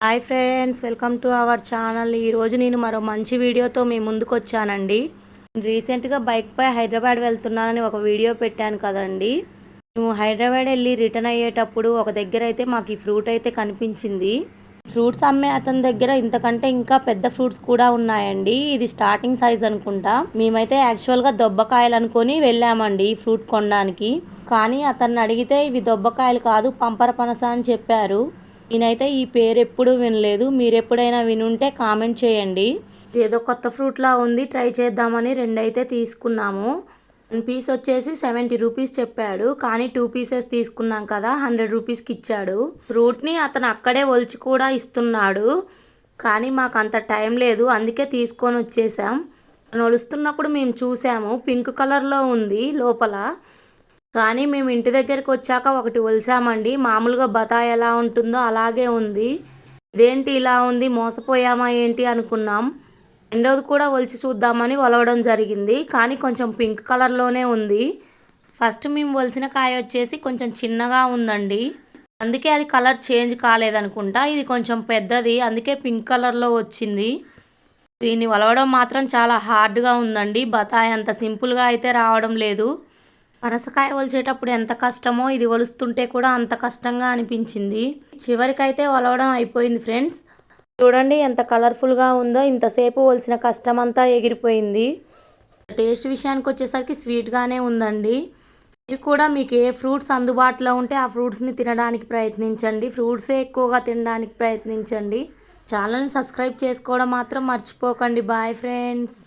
Hi friends welcome to our channel ఈరోజు నేను మరో మంచి వీడియోతో మీ ముందుకు వచ్చానండి రీసెంట్గా బైక్పై హైదరాబాద్ వెళ్తున్నానని ఒక వీడియో పెట్టాను కదండి. మేము హైదరాబాద్ వెళ్ళి రిటర్న్ అయ్యేటప్పుడు ఒక దగ్గర అయితే మాకు ఈ ఫ్రూట్ అయితే కనిపించింది. ఫ్రూట్స్ అమ్మే అతని దగ్గర ఇంతకంటే ఇంకా పెద్ద ఫ్రూట్స్ కూడా ఉన్నాయండి. ఇది స్టార్టింగ్ సైజ్ అనుకుంటా. మేమైతే యాక్చువల్గా దొబ్బకాయలు అనుకొని వెళ్ళామండి ఈ ఫ్రూట్ కొనడానికి. కానీ అతన్ని అడిగితే ఇవి దొబ్బకాయలు కాదు పంపర పనస అని చెప్పారు. నేనైతే ఈ పేరు ఎప్పుడు వినలేదు. మీరు ఎప్పుడైనా వినుంటే కామెంట్ చేయండి. ఏదో కొత్త ఫ్రూట్లా ఉంది ట్రై చేద్దామని రెండైతే తీసుకున్నాము. వన్ పీస్ వచ్చేసి సెవెంటీ రూపీస్ చెప్పాడు. కానీ టూ పీసెస్ తీసుకున్నాం కదా హండ్రెడ్ రూపీస్కి ఇచ్చాడు. ఫ్రూట్ని అతను అక్కడే ఒలిచి కూడా ఇస్తున్నాడు. కానీ మాకు అంత టైం లేదు అందుకే తీసుకొని వచ్చేసాం. నడుస్తున్నప్పుడు మేము చూసాము. పింక్ కలర్లో ఉంది లోపల. కానీ మేము ఇంటి దగ్గరికి వచ్చాక ఒకటి ఒలిసామండి. మామూలుగా బతాయి ఎలా ఉంటుందో అలాగే ఉంది. ఇదేంటి ఇలా ఉంది? మోసపోయామా ఏంటి అనుకున్నాం. రెండోది కూడా ఒలిచి చూద్దామని ఒలవడం జరిగింది. కానీ కొంచెం పింక్ కలర్లోనే ఉంది. ఫస్ట్ మేము ఒలిసిన కాయ వచ్చేసి కొంచెం చిన్నగా ఉందండి. అందుకే అది కలర్ చేంజ్ కాలేదనుకుంటా. ఇది కొంచెం పెద్దది అందుకే పింక్ కలర్లో వచ్చింది. దీన్ని ఒలవడం మాత్రం చాలా హార్డ్గా ఉందండి. బతాయి అంత సింపుల్గా అయితే రావడం లేదు. పనసకాయ ఒలిచేటప్పుడు ఎంత కష్టమో ఇది ఒలుస్తుంటే కూడా అంత కష్టంగా అనిపించింది. చివరికైతే ఒలవడం అయిపోయింది ఫ్రెండ్స్. చూడండి ఎంత కలర్ఫుల్గా ఉందో ఇంతసేపు ఒలిసిన కష్టం అంతా ఎగిరిపోయింది. టేస్ట్ విషయానికి వచ్చేసరికి స్వీట్గానే ఉందండి. మీరు కూడా మీకు ఏ ఫ్రూట్స్ అందుబాటులో ఉంటే ఆ ఫ్రూట్స్ని తినడానికి ప్రయత్నించండి. ఫ్రూట్సే ఎక్కువగా తినడానికి ప్రయత్నించండి. ఛానల్ని సబ్స్క్రైబ్ చేసుకోవడం మాత్రం మర్చిపోకండి. Bye friends.